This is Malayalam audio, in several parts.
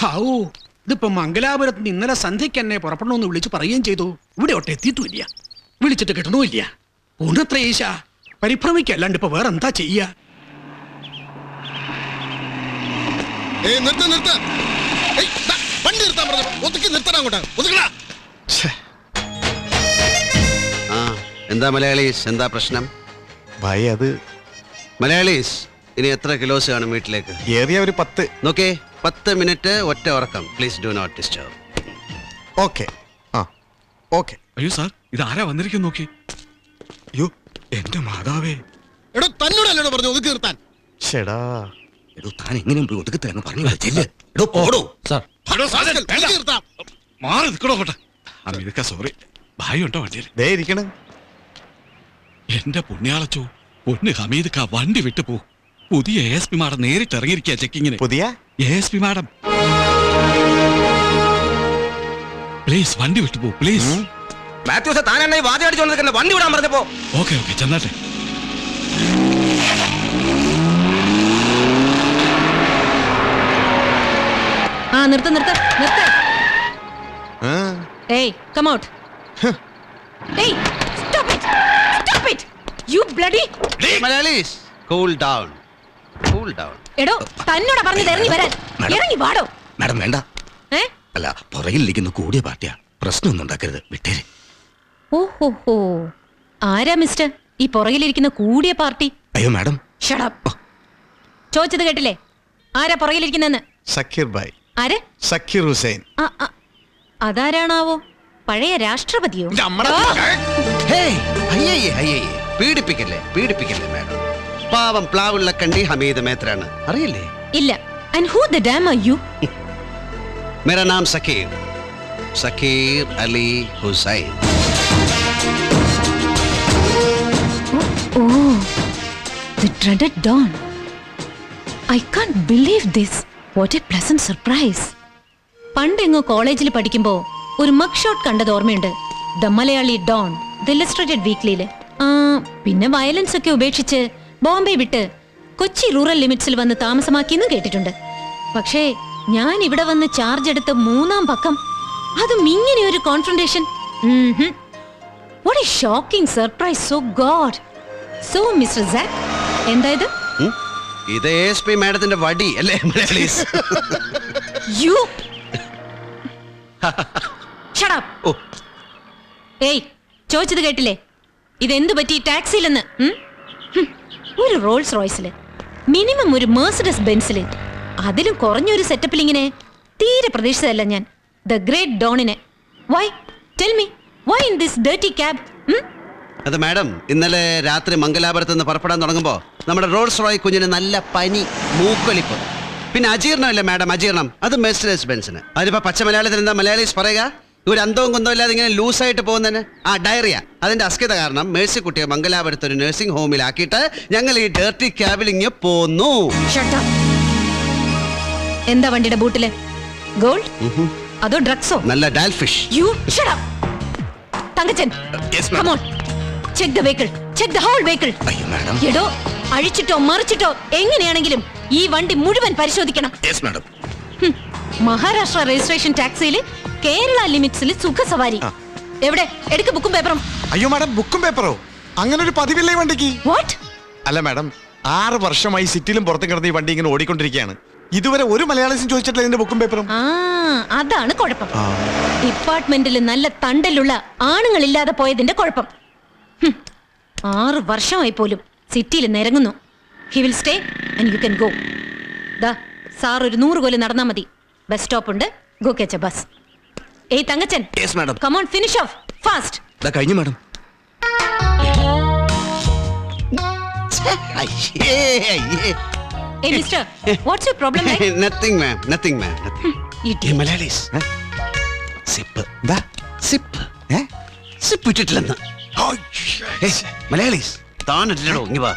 ഹൗ ഇതിപ്പോ മംഗലാപുരത്ത് നിന്ന് ഇന്നലെ സന്ധ്യയ്ക്ക് എന്നെ പുറപ്പെടണമെന്ന് വിളിച്ച് പറയുകയും ചെയ്തു. ഇവിടെ ഒട്ട് എത്തിയിട്ടുമില്ല. വിളിച്ചിട്ട് കിട്ടണമില്ല ഉണത്ര ഈശ പരിഭ്രമിക്കല്ലാണ്ട് ഇപ്പൊ വേറെ എന്താ ചെയ്യ എന്താ മലയാളീസ്? എന്താ പ്രശ്നം? ഭയ അത് മലയാളീസ് ഇനി എത്ര കിലോസ് കാണും വീട്ടിലേക്ക്? ഏറിയ ഒരു പത്ത്. നോക്കേ പത്ത് മിനിറ്റ് ഒറ്റ ഉറക്കം. Please do not disturb okay. ആ ഓക്കെ. അയ്യോ സാർ ഇത് ആരാ വന്നിരിക്കും നോക്കി? അയ്യോ എന്റെ മാതാവേ. എടോ തന്നോടല്ലോ പറഞ്ഞു ഒതുക്കി നിർത്താൻ. ഷെടാ. എടോ താൻ എങ്ങനെ പോയി ഒതുക്കി തരാന്ന് പറഞ്ഞു ചെല്ല് എടോ പോടോ. സാർ. നിർത്താം. മാറി നിൽക്കണോ കോട്ടെ അമിതക്ക സോറി ഭായി ഉണ്ടോ വണ്ടിയിൽ? ദേ ഇരിക്കണേ. എന്റെ പുണ്യാളച്ചോ പൊണ്ണ് ഹമീദക്ക വണ്ടി വിട്ടു പോ. പുതിയ എ എസ് പി മാഡം നേരിട്ട് ഇറങ്ങിയിരിക്കുക ചെക്കിങ്ങിന്. പുതിയ? A S P madam. Please വണ്ടി വിട്ടു പോ പ്ലീസ് മാത്യൂസ് താനെന്നെ വാതി അടിച്ചോണ്ടിരിക്കുന്ന വണ്ടി വിടാൻ പറഞ്ഞപ്പോ. ഓക്കെ ഓക്കെ ചെന്നാട്ടെ. ആ നിർത്ത് നിർത്ത് നിർത്ത്. Hey come out hey stop it stop it you bloody Malayalis cool down cool down എടോ തന്നോടാ പറഞ്ഞത് ഇറങ്ങി വരാൻ. ഇറങ്ങി വാടോ. മാഡം വേണ്ട. ഏ? അല്ല പുറകിലിരിക്കുന്ന കൂടിയ പാർട്ടിയാ. പ്രശ്നമൊന്നും ഉണ്ടാക്കരുത്. വിട്ടേര്. ഓഹോ ഹോ ആരാ മിസ്റ്റർ? ഈ പുറകിലിരിക്കുന്ന കൂടിയ പാർട്ടി? അയ്യോ മാഡം. ഷടപ്പ് ചോദിച്ചത് കേട്ടില്ലേ? ആരാ പുറകിലിരിക്കുന്നെന്ന് സക്കീർ ഭായ്. ആര്? സക്കീർ ഹുസൈൻ. ആ, ആ, അതാരാണാവോ? പഴയ രാഷ്ട്രപതിയോ? ആ, ഹേയ് അയ്യേ അയ്യേ. പീഡിപ്പിക്കല്ലേ പീഡിപ്പിക്കല്ലേ മാഡം? പാവം പ്ലാവുള്ളക്കണ്ടി ഹമീദ് മേത്രാണ് അറിയില്ലേ? ഇല്ല. And who the damn are you മേരാ നാം Zakir. Zakir Ali Hussain. Oh the dreaded don I can't believe this what a pleasant surprise പണ്ടെങ്ങോ കോളേജിൽ പഠിക്കുമ്പോൾ ഒരു മക് ഷോട്ട് കണ്ടത് ഓർമ്മയുണ്ട്. The Malayali don the illustrated വീക്ക്ലിയിൽ പിന്നെ വയലൻസ് ഒക്കെ ഉപേക്ഷിച്ച് ബോംബെ വിട്ട് കൊച്ചി റൂറൽ ലിമിറ്റ്സിൽ വന്ന് താമസമാക്കിയെന്നും കേട്ടിട്ടുണ്ട്. പക്ഷേ ഞാൻ ഇവിടെ വന്ന് ചാർജ് എടുത്ത മൂന്നാം പക്കം അതും ഇങ്ങനെ ഒരു confrontation what a shocking surprise so God so mister Zak എന്തായത് ഇത്? എസ് പി മാഡത്തിന്റെ വടി അല്ലേ മലയാളീസ് യു ഷടപ്പ് ഓ. ഏയ് ചോദിച്ചത് കേട്ടില്ലേ? ഇതെന്ത് പറ്റി? ടാക്സിയിലെന്ന് ഒരു റോൾസ് റോയ്സിൽ മിനിമം ഒരു മേഴ്സഡസ് ബെൻസിൽ അതിലും കുറഞ്ഞൊരു സെറ്റപ്പിൽ ഇങ്ങനെ തീരെ പ്രതീക്ഷിച്ചതല്ല ഞാൻ. The great ഡോണിനെ why tell me why in this dirty cab അത് മാഡം ഇന്നലെ രാത്രി മംഗലാപുരത്ത് നിന്ന് പുറപ്പെടാൻ തുടങ്ങുമ്പോൾ നമ്മുടെ റോൾസ് റോയ് കുഞ്ഞിന് നല്ല പനി മൂക്കൊലിപ്പ്. പിന്നെ അജീർണമല്ലേ മാഡം അജീർണം? അത് മെസ്റ്റേഴ്സ് ബെൻസിന് അതിനിപ്പോ പച്ച മലയാളത്തിൽ എന്താ മലയാളീസ് പറയുക? ഒരു അന്തവും കുന്തവും ഇല്ലാതെ ഇങ്ങനെ ലൂസായിട്ട് പോകുന്നതിന്? ആ ഡയറിയ അതിന്റെ അസ്കിത കാരണം മേഴ്സി കുട്ടിയെ മംഗലാപുരത്ത് ഒരു നഴ്സിംഗ് ഹോമിലാക്കിയിട്ട് ഞങ്ങൾ ഈ ഡേർട്ടി ക്യാബിൽ ഇങ്ങനെ പോന്നു. എന്താ വണ്ടിയുടെ ബൂട്ടിൽ? ഗോൾഡ് അതോ ഡ്രഗ്സോ നല്ല ഡാൽഫിഷ് you shut up Thankachan ma'am. come on. Check the vehicle. Check the whole അയ്യോ മാഡം എടോ അഴിച്ചിട്ടോ മറിച്ചിട്ടോ എങ്ങനെയാണെങ്കിലും ഈ വണ്ടി മുഴുവൻ പരിശോധിക്കണം. യെസ് മാഡം മഹാരാഷ്ട്ര രജിസ്ട്രേഷൻ ടാക്സിയിൽ കേരള ലിമിറ്റ്സിൽ സുഖസവാരി എവിടെ? എടുക്ക ബുക്കും പേപ്പറും. അയ്യോ മാഡം ബുക്കും പേപ്പറോ? അങ്ങനെ ഒരു പതിവില്ലേ വണ്ടിക്ക്? വാട്ട് അല്ല മാഡം ആറ് വർഷമായി സിറ്റിയിലും പുറത്തും കിടന്ന് ഈ വണ്ടി ഇങ്ങനെ ഓടിക്കൊണ്ടിരിക്കുകയാണ്. ഇതുവരെ ഒരു മലയാളീസും ചോദിച്ചിട്ടില്ല ഇതിന്റെ ബുക്കും പേപ്പറും. ആ അതാണ് കുഴപ്പം. ഡിപ്പാർട്ട്മെന്റിൽ നല്ല തണ്ടലുള്ള ആണുങ്ങളില്ലാതെ പോയതിന്റെ കുഴപ്പം. ഹും. ആറ് വർഷമായി പോലും സിറ്റിയിൽ നിരങ്ങുന്നു. He will stay and you can go ദാ സാർ ഒരു നൂറ് കൊല്ലം നടന്നാൽ മതി. ബസ് സ്റ്റോപ്പ് ഉണ്ട് ഗോ കെച്ച ബസ് ഏയ് Thankachan yes madam come on finish off fast ദാ കഴിഞ്ഞു മാഡം അയ്യേ അയ്യേ. ഏയ് mister what's your problem nothing ma'am nothing ma'am Idiot. Malayalis zip എന്താ സിപ്പ് ഏ സിപ്പ് ഇട്ടിട്ടില്ലെന്ന്. മലയാളീസ് ഇട്ടിട്ടോ ഇങ്ങി വാ.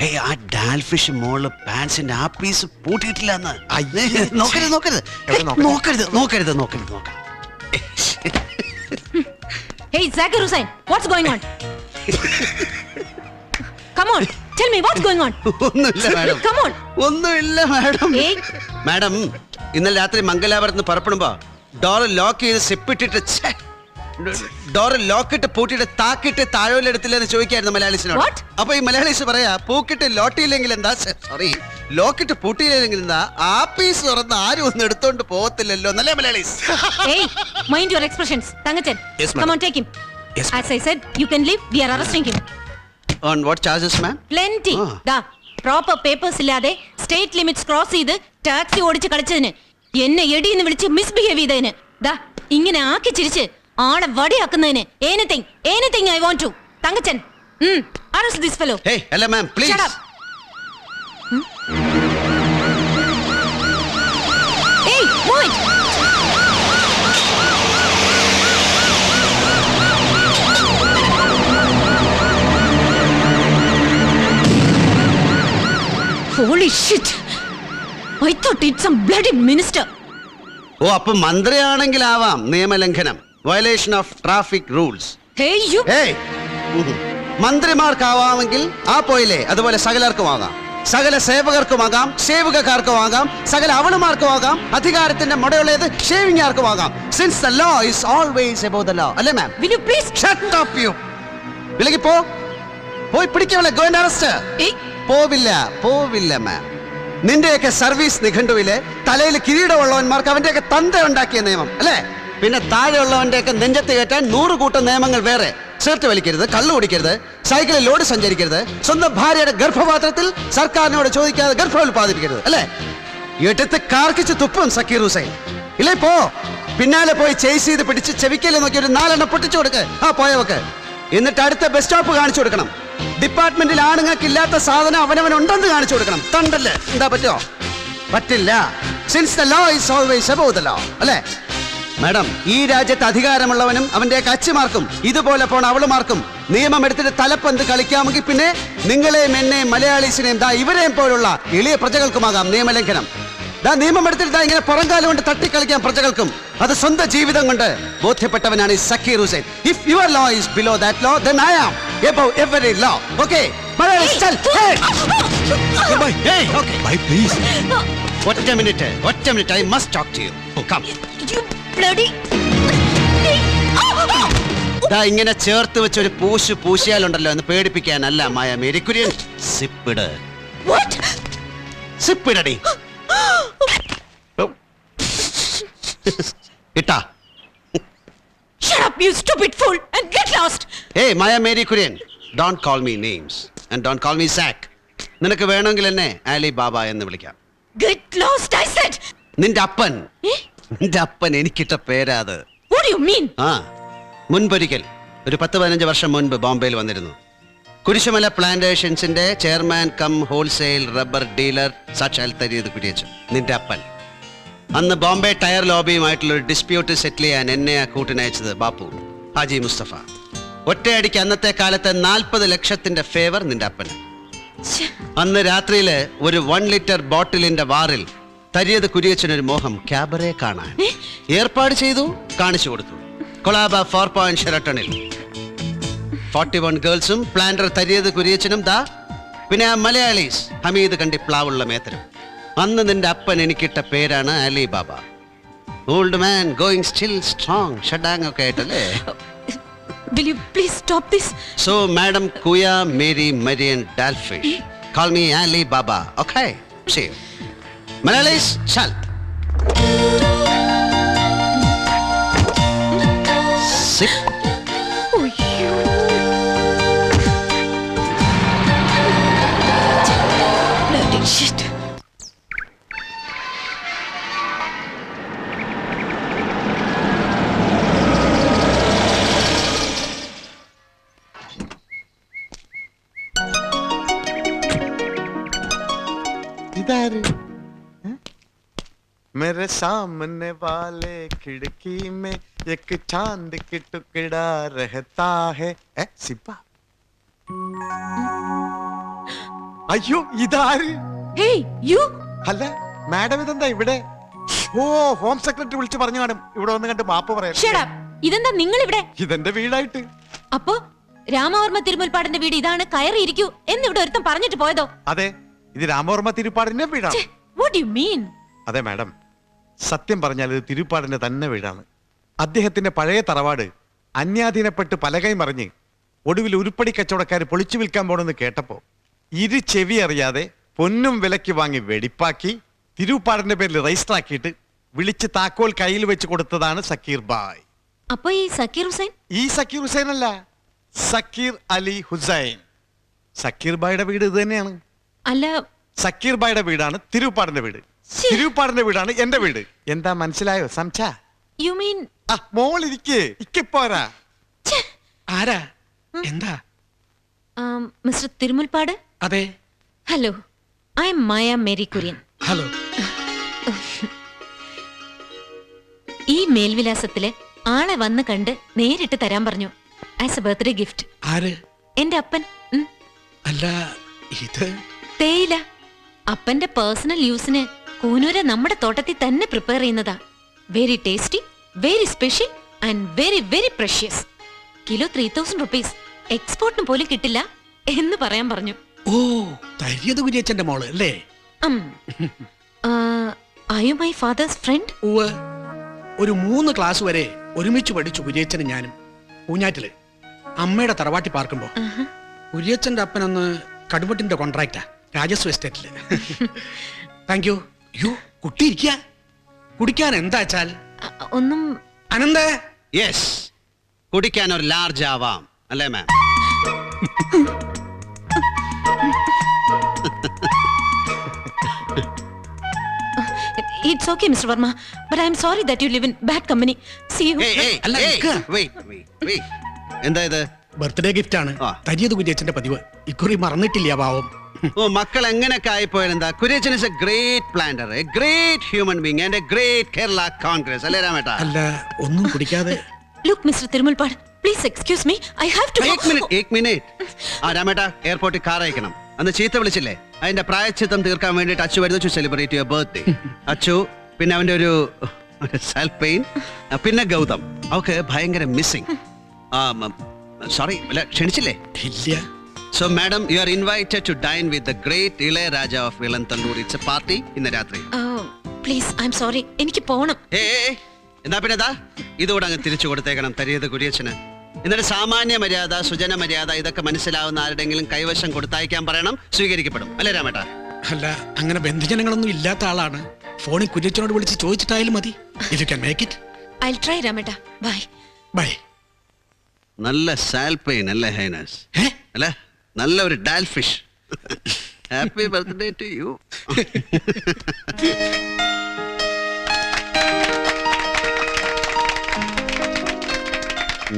ഏയ് ആ ഡാൽഫിഷ് മോൾ പാൻസിന്റെ ആ പീസ് പൂട്ടിയിട്ടില്ല എന്ന് നോക്കരുത് നോക്കരുത് ഏയ്, നോക്കരുത്? നോക്കരുത് നോക്കരുത് നോക്കരുത് Hey, Zakir Hussain, what's going on? Come on, tell me what's going on. ഒന്നുമില്ല മാഡം Come on. ഒന്നുമില്ല മാഡം Hey, മാഡം ഇന്നലെ രാത്രി മംഗലാപുരത്ത് നിന്ന് പുറപ്പെടുമ്പോ ഡോറ് ലോക്ക് ചെയ്ത് സിപ്പിട്ടിട്ട് ഡോറ് ലോക്കിട്ട് പൂട്ടിയിട്ട് താക്കിട്ട് താഴോലെടുത്തില്ലെന്ന് ചോദിക്കായിരുന്നു മലയാളീസിനോട്? അപ്പൊ ഈ മലയാളീസ് പറയാ പൂക്കിട്ട് ലോട്ടിയില്ലെങ്കിൽ എന്താ സോറി ലോക്കിട്ട് പൂട്ടിയില്ലെങ്കിൽ എന്താ ആ പീസ് തുറന്ന് ആരും ഒന്നും എടുത്തോണ്ട് പോകത്തില്ലല്ലോ എന്നല്ലേ Malayalis? Mind your expressions Thankachan. Come on take him as I said you can leave we are arresting him on what charges ma'am plenty ദാ പ്രോപ്പർ പേപ്പേഴ്സ് ഇല്ലാതെ സ്റ്റേറ്റ് ലിമിറ്റ്സ് ക്രോസ് ചെയ്ത് ടാക്സി ഓടിച്ച് കളിച്ചതിന്. എന്നെ എടിയെന്ന് വിളിച്ച് മിസ്ബിഹേവ് ചെയ്തതിന്. ദാ ഇങ്ങനെ ആക്കി ചിരിച്ച് ആളെ വടിയാക്കുന്നതിന് anything anything I want to Thankachan arrest this fellow hey അല്ല ma'am please Shut up. Hey move it Holy shit! I thought it's some bloody minister. ഓ അപ്പൊ മന്ത്രിയാണെങ്കിലാവാം നിയമലംഘനം വയലേഷൻ ഓഫ് ട്രാഫിക് റൂൾസ്. മന്ത്രിമാർക്കാവാമെങ്കിൽ ആ പോയില്ലേ. അതുപോലെ സകലർക്കും ആകാം സകല സേവകർക്കുമാകാം സേവകക്കാർക്കും ആകാം സകല അവളുമാർക്കും ആകാം അധികാരത്തിന്റെ മുടയുള്ളത് ഷേവിങ്ങാർക്കും ആകാം since the law is always above the law അല്ലേ ma'am will you please shut up you വിലകി പോ. പോയി പിടിക്കവളെ ഗോ ആൻഡ് അറസ്റ്റ് പോവില്ല പോവില്ല മാം നിന്റെയൊക്കെ സർവീസ് നിഘണ്ടുവിലെ തലയിൽ കിരീടമുള്ളവന്മാർക്ക് അവന്റെയൊക്കെ തന്ത ഉണ്ടാക്കിയ നിയമം. അല്ലേ? പിന്നെ താഴെയുള്ളവന്റെയൊക്കെ നെഞ്ചത്ത് കയറ്റാൻ നൂറ് കൂട്ടം നിയമങ്ങൾ വേറെ. ഷർട്ട് വലിക്കരുത് കള്ളു കുടിക്കരുത് സൈക്കിളിൽ ലോഡ് സഞ്ചരിക്കരുത് സ്വന്തം ഭാര്യയുടെ ഗർഭപാത്രത്തിൽ സർക്കാരിനോട് ചോദിക്കാതെ ഗർഭം ഉൽപ്പാദിപ്പിക്കരുത് അല്ലേ എടുത്ത് കാർക്കിച്ച് തുപ്പും സക്കീർ ഹുസൈൻ. ഇല്ലേ പോ. പിന്നാലെ പോയി ചേസ് ചെയ്ത് പിടിച്ച് ചെവിക്കൽ നോക്കി ഒരു നാലെണ്ണം പൊട്ടിച്ചു കൊടുക്ക്. ആ പോയവക്ക് എന്നിട്ട് അടുത്ത ബസ് സ്റ്റോപ്പ് കാണിച്ചു കൊടുക്കണം. ഡിപ്പാർട്ട്മെന്റിൽ ആണുങ്ങൾക്ക് ഇല്ലാത്ത സാധനം അവനവൻ ഉണ്ടെന്ന് കാണിച്ചു കൊടുക്കണം. തണ്ടല്ലേ? എന്താ പറ്റോ പറ്റില്ല. Since the law is always above the law അല്ലേ? മാഡം ഈ രാജ്യത്ത് അധികാരമുള്ളവനും അവന്റെ കച്ചിമാർക്കും ഇതുപോലെ പോണ അവളുമാർക്കും നിയമം എടുത്തിട്ട് തലപ്പന്ത് കളിക്കാമെങ്കിൽ പിന്നെ നിങ്ങളെയും എന്നെയും മലയാളീസിനെയും ദാ ഇവരെയും പോലുള്ള എളിയ പ്രജകൾക്കുമാകാം നിയമലംഘനം. ദാ നിയമം എടുത്തിട്ട് ദാ ഇങ്ങനെ പുറംകാലം കൊണ്ട് തട്ടിക്കളിക്കാൻ പ്രജകൾക്കും. അത് സ്വന്തം ജീവിതം കൊണ്ട് ബോധ്യപ്പെട്ടവനാണ് ഈ Zakir Hussain. If your law is below that law then I am above every law okay ഒറ്റ മിനിറ്റ് ഒറ്റ minute. I must talk to you come Ah, ah! ഇങ്ങനെ ചേർത്ത് വെച്ച ഒരു പൂശ് പൂശിയാലുണ്ടല്ലോ എന്ന് പേടിപ്പിക്കാനല്ല മായ മേരിക്കുര്യൻ സിപ്പിട്? സിപ്പിടടി ഇട്ടാ Shut up, you stupid fool, and get lost! Hey, Maya Mary Kurian, don't call me names and don't call me Zack നിനക്ക് വേണമെങ്കിൽ എന്നെ ആലി ബാബ എന്ന് വിളിക്കാം Get lost, I said! നിന്റെ അപ്പൻ Eh? നിന്റെ അപ്പൻ എനിക്കിട്ട പേരാ അത് What do you mean? ആ മുൻപൊരിക്കൽ ഒരു പത്ത് പതിനഞ്ച് വർഷം മുൻപ് ബോംബെയിൽ വന്നിരുന്നു. Kurisumala പ്ലാന്റേഷൻസിന്റെ chairman cum wholesale rubber dealer സാക്ഷാൽ തരിയത് കുരിയച്ചു നിന്റെ അപ്പൻ. അന്ന് ബോംബെ ടയർ ലോബിയുമായിട്ടുള്ള ഒരു ഡിസ്പ്യൂട്ട് സെറ്റിൽ ചെയ്യാൻ എന്നെ ആ കൂട്ടിനയച്ചത് ബാപ്പു ഹാജി മുസ്തഫ. ഒറ്റയടിക്ക് അന്നത്തെ കാലത്തെ നാൽപ്പത് ലക്ഷത്തിന്റെ ഫേവർ നിന്റെ അപ്പൻ അന്ന് രാത്രിയിൽ ഒരു വൺ ലിറ്റർ ബോട്ടിലിന്റെ വാറിൽ തരിയത് കുരിയച്ചനൊരു മോഹം ക്യാബറെ കാണാൻ. ഏർപ്പാട് ചെയ്തു കാണിച്ചു കൊടുത്തു. കൊളാബ ഫോർ പോയിന്റ് ഷെറട്ടണിൽ ഫോർട്ടി വൺ ഗേൾസും പ്ലാന്റർ തരിയത് കുരിയച്ചനും ദാ. പിന്നെ ആ മലയാളീസ് ഹമീദ് കണ്ടി പ്ലാവുള്ള മേത്തരും. അന്ന് നിന്റെ അപ്പൻ എനിക്കിട്ട പേരാണ് Ali Baba old man going still strong ഷഡാങ് ഒക്കെ ആയിട്ടല്ലേ? Will you please stop this? So, Madam Kuya Mary Marian Dalfish, call me Ali Baba, okay? See you. Manali's Chal. मेरे सामने वाले खिड़की में एक चांद की टुकड़ा रहता है ഏ, സിപ്പ അയ്യോ ഇതാര് Hey, you! അല്ല മാഡം ഇതെന്താ ഇവിടെ ഓ ഹോം സെക്രട്ടറി വിളിച്ച് പറഞ്ഞു കാണും ഇവിടെ വന്ന് കണ്ട് മാപ്പ് പറയാം Shut up! ഇതെന്താ നിങ്ങൾ ഇവിടെ ഇതെന്റെ വീടായിട്ട് അപ്പോ രാമവർമ്മ തിരുമുൽപ്പാടിന്റെ വീട് ഇതാണ് കയറിയിരിക്കൂ എന്നിവിടെ ഒരുത്തം പറഞ്ഞിട്ട് പോയതോ അതെ ഇത് രാമവർമ്മ തിരുപ്പാടിന്റെ വീടാണ് വാട്ട് യു മീൻ അതെ മാഡം സത്യം പറഞ്ഞാൽ ഇത് തിരുപ്പാടിന്റെ തന്നെ വീടാണ്. അദ്ദേഹത്തിന്റെ പഴയ തറവാട് അന്യാധീനപ്പെട്ട് പലകൈ മറിഞ്ഞ് ഒടുവിൽ ഉരുപ്പടി കച്ചവടക്കാർ പൊളിച്ചു വിൽക്കാൻ പോണെന്ന് കേട്ടപ്പോൾ ഇരു ചെവി അറിയാതെ പൊന്നും വിലയ്ക്ക് വാങ്ങി വെടിപ്പാക്കി തിരുപ്പാടിന്റെ പേരിൽ രജിസ്റ്റർ ആക്കിയിട്ട് വിളിച്ച് താക്കോൽ കയ്യിൽ വെച്ച് കൊടുത്തതാണ് സക്കീർ ബായ്. അപ്പൊ ഈ സക്കീർ ഹുസൈൻ? ഈ സക്കീർ ഹുസൈൻ അല്ല സക്കീർ അലി ഹുസൈൻ. സക്കീർ ബായുടെ വീട് ഇത് തന്നെയാണ്. അല്ല സക്കീർ ബായുടെ വീടാണ് തിരുപ്പാടിന്റെ വീട്. തിരുപ്പാടിന്റെ വീടാണ് എന്റെ വീട്. എന്താ മനസ്സിലായോ? സംച യു മീൻ ആ മോൾ ഇരിക്കേ ഇക്കപ്പോരാ ആരാ? എന്താ? മിസ്റ്റർ തിരുമുൽപ്പാട്? അതെ. Hello I'm Maya Mary Kurian hello ഈ മേൽവിലാസത്തിൽ ആളെ വന്ന് കണ്ട് നേരിട്ട് തരാൻ പറഞ്ഞു. ആസ് എ ബർത്ത്ഡേ ഗിഫ്റ്റ് ആര്? എന്റെ അപ്പൻ. ഉം, അല്ല ഇത് തേയില. അപ്പന്റെ പേഴ്സണൽ യൂസിന് കൂനൂര നമ്മുടെ തോട്ടത്തിൽ തന്നെ prepare ചെയ്യുന്നതാ. Very tasty very special and very very precious kilo three thousand rupees എക്സ്പോർട്ടിന് പോലും കിട്ടില്ല എന്ന് പറയാൻ പറഞ്ഞു. ഓ തരിയത് കുര്യച്ചന്റെ മോൾ അല്ലേ? ആയു മൈ ഫാദേഴ്സ് ഫ്രണ്ട് ഒരു മൂന്ന് ക്ലാസ് വരെ ഒരുമിച്ച് പഠിച്ചു കുര്യച്ചനും ഞാനും. പൂഞ്ഞാറ്റിൽ അമ്മയുടെ തറവാട്ടി പാർക്കുമ്പോ. കുര്യച്ചന്റെ അപ്പനൊന്ന് കടുവട്ടിന്റെ കോൺട്രാക്റ്റാ രാജസ്വ എസ്റ്റേറ്റിൽ താങ്ക് യു യു കുട്ടി ഇരിക്ക കുടിക്കാൻ എന്താച്ചാൽ ഒന്നും അനന്ത? യെസ് കുടിക്കാൻ ഒരു ലാർജ് ആവാം അല്ലേ ma'am it's okay mister Varma but I'm sorry that you live in bad company see you അല്ല, നിൽക്കുക. എന്താ ഇത്? ബർത്ത്ഡേ ഗിഫ്റ്റ് ആണ്. തരിയത് കുര്യച്ചന്റെ പതിവ്. ഇക്കുറി മറന്നിട്ടില്ല പാവം. ഓ മക്കൾ എങ്ങനെയൊക്കെ ആയിപ്പോയാൽ എന്താ Kuriachan is a great planter a great human being and a great Kerala Congress അല്ലേ രാമേട്ടാ? അല്ല ഒന്നും കുടിക്കാതെ. Look mister Thirumulpad please excuse me I have to Ek minute ഏക് മിനിറ്റ് ആ രാമേട്ടാ എയർപോർട്ടിൽ കാർ അയക്കണം. അന്ന് ചീത്ത വിളിച്ചില്ലേ? അതിന്റെ പ്രായച്ചിത്തം തീർക്കാൻ വേണ്ടിട്ട് അച്ചു വരുന്നു. To celebrate your birthday Achu പിന്നെ അവന്റെ ഒരു സെൽഫ് പെയിൻ പിന്നെ ഗൗതം. അവക്ക് ഭയങ്കര മിസ്സിംഗ് ആ സോറി ക്ഷണിച്ചില്ലേ? ഇല്ല. So madam you are invited to dine with the great Ilaya Raja of Ilanthallur it's a party ഇന്ന് രാത്രി. പ്ലീസ് ഐ എം സോറി എനിക്ക് പോണം. ഏ എന്നാ പിന്നെ ദാ ഇതുകൂടെ അങ്ങ് തിരിച്ചു കൊടുത്തേക്കണം തരിയത് കുര്യച്ചന്. എന്നിട്ട് സാമാന്യ മര്യാദ സുജന മര്യാദ ഇതൊക്കെ മനസ്സിലാവുന്ന ആരുടെങ്കിലും കൈവശം കൊടുത്തയക്കാൻ പറയണം സ്വീകരിക്കപ്പെടും. അല്ലേ രാമേട്ടാ? അല്ല അങ്ങനെ ബന്ധുജനങ്ങളൊന്നും ഇല്ലാത്ത ആളാണ്. ഫോണിൽ കുര്യച്ചനോട് വിളിച്ച് ചോദിച്ചിട്ടായാലും മതി. If you can make it I try രാമേട്ട. Bye bye നല്ല സാൽപെയിൻ അല്ലേ ഹൈനസ്? അല്ല? നല്ല ഒരു ഡാൽഫിഷ് happy birthday to you.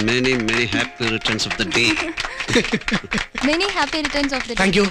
Many many happy returns of the day Many happy returns of the day. Thank you